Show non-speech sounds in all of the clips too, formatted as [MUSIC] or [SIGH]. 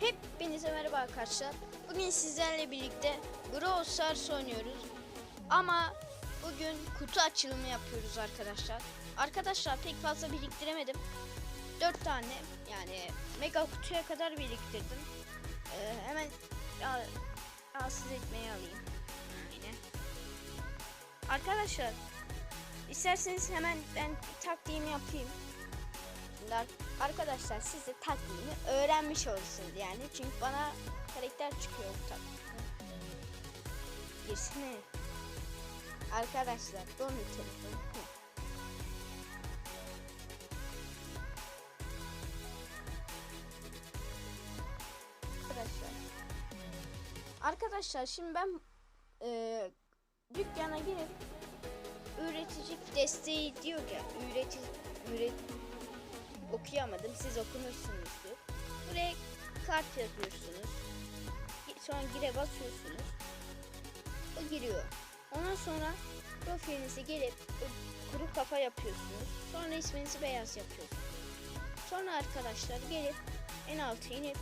Hepinize merhaba arkadaşlar. Bugün sizlerle birlikte Brawl Stars oynuyoruz. Ama bugün kutu açılımı yapıyoruz arkadaşlar. Arkadaşlar pek fazla biriktiremedim. 4 tane yani mega kutuya kadar biriktirdim. Ee, hemen rahatsız etmeyi alayım. Aynen. Arkadaşlar isterseniz hemen ben taktiğimi yapayım. Ar- arkadaşlar siz de taktiğimi öğrenmiş olursunuz yani. Çünkü bana karakter çıkıyor bu taktikte. Girsene. Arkadaşlar donuyor telefon. Arkadaşlar. Arkadaşlar şimdi ben e, dükkana girip üretici desteği diyor ya üretici üret okuyamadım. Siz okumuşsunuzdur. Buraya kart yazıyorsunuz. Sonra gire basıyorsunuz. O giriyor. Ondan sonra profilinize gelip kuru kafa yapıyorsunuz. Sonra isminizi beyaz yapıyorsunuz. Sonra arkadaşlar gelip en alta inip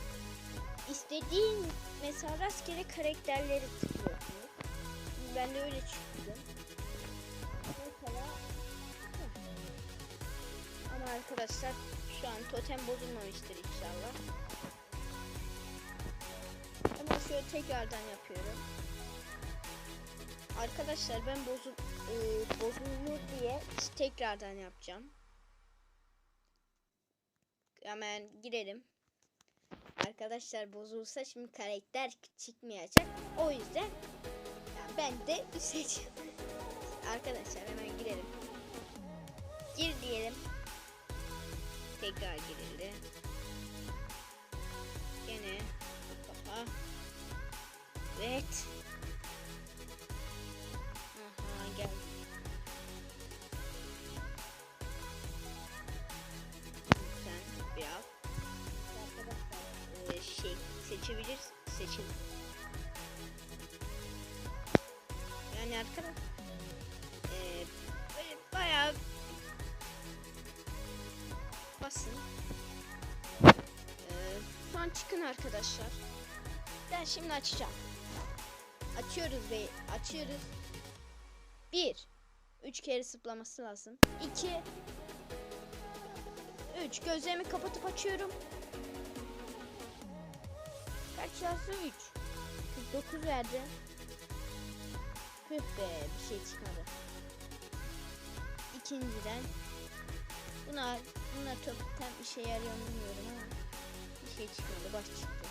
istediğin mesela rastgele karakterleri tıklıyorsunuz. Ben de öyle çıktım. Mesela ama arkadaşlar şu an totem bozulmamıştır inşallah. Ama şöyle tekrardan yapıyorum. Arkadaşlar ben bozul e, bozulur diye tekrardan yapacağım. Hemen girelim. Arkadaşlar bozulsa şimdi karakter çıkmayacak. O yüzden yani ben de [LAUGHS] seçeceğim. Arkadaşlar hemen girelim. Gir diyelim. Tekrar girildi. Gene kafa. Evet. Aha geldi. Sen bir al. Arkadaşlar e, şey seçebilir seçin. Yani arkadaşlar an çıkın arkadaşlar. Ben şimdi açacağım. Açıyoruz ve açıyoruz. Bir. Üç kere zıplaması lazım. İki. Üç. Gözlerimi kapatıp açıyorum. Kaç yazdı? Üç. 49 verdi. Püh be bir şey çıkmadı. İkinciden Buna, buna çok tam işe yarıyor bilmiyorum ama bir şey çıkmadı baş çıktı.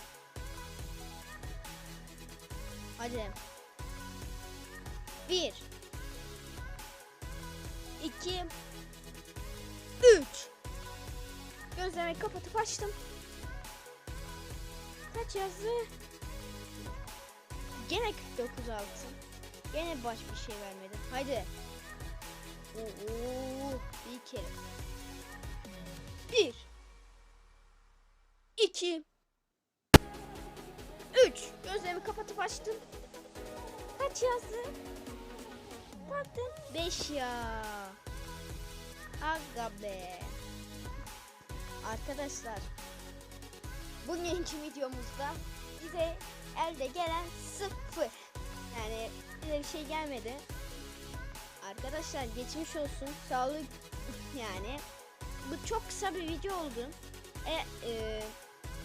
Hadi. Bir. iki, Üç. Gözlerimi kapatıp açtım. Kaç yazdı? Gene 49 altın. Gene baş bir şey vermedi. Haydi. Oo, bir kere. 2 3 Gözlerimi kapatıp açtım. Kaç yazdı? Baktım 5 ya. Aga be. Arkadaşlar bugünkü videomuzda bize elde gelen sıfır. Yani bize bir şey gelmedi. Arkadaşlar geçmiş olsun. Sağlık [LAUGHS] yani. Bu çok kısa bir video oldu. E, e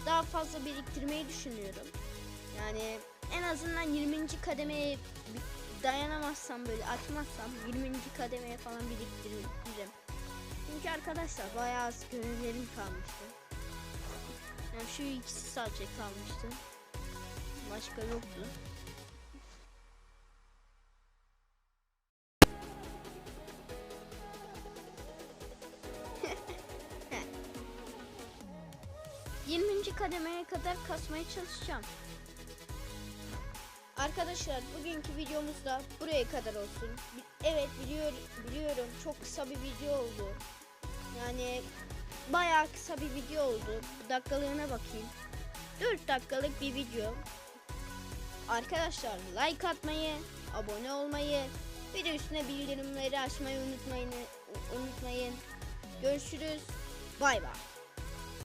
daha fazla biriktirmeyi düşünüyorum. Yani en azından 20. kademeye dayanamazsam böyle açmazsam 20. kademeye falan biriktiririm. Çünkü arkadaşlar bayağı az görevlerim kalmıştı. Yani şu ikisi sadece kalmıştı. Başka yoktu. 20. kademeye kadar kasmaya çalışacağım. Arkadaşlar bugünkü videomuz da buraya kadar olsun. Evet biliyor, biliyorum çok kısa bir video oldu. Yani bayağı kısa bir video oldu. Dakikalığına bakayım. 4 dakikalık bir video. Arkadaşlar like atmayı, abone olmayı, bir de üstüne bildirimleri açmayı unutmayın. Unutmayın. Görüşürüz. Bay bay.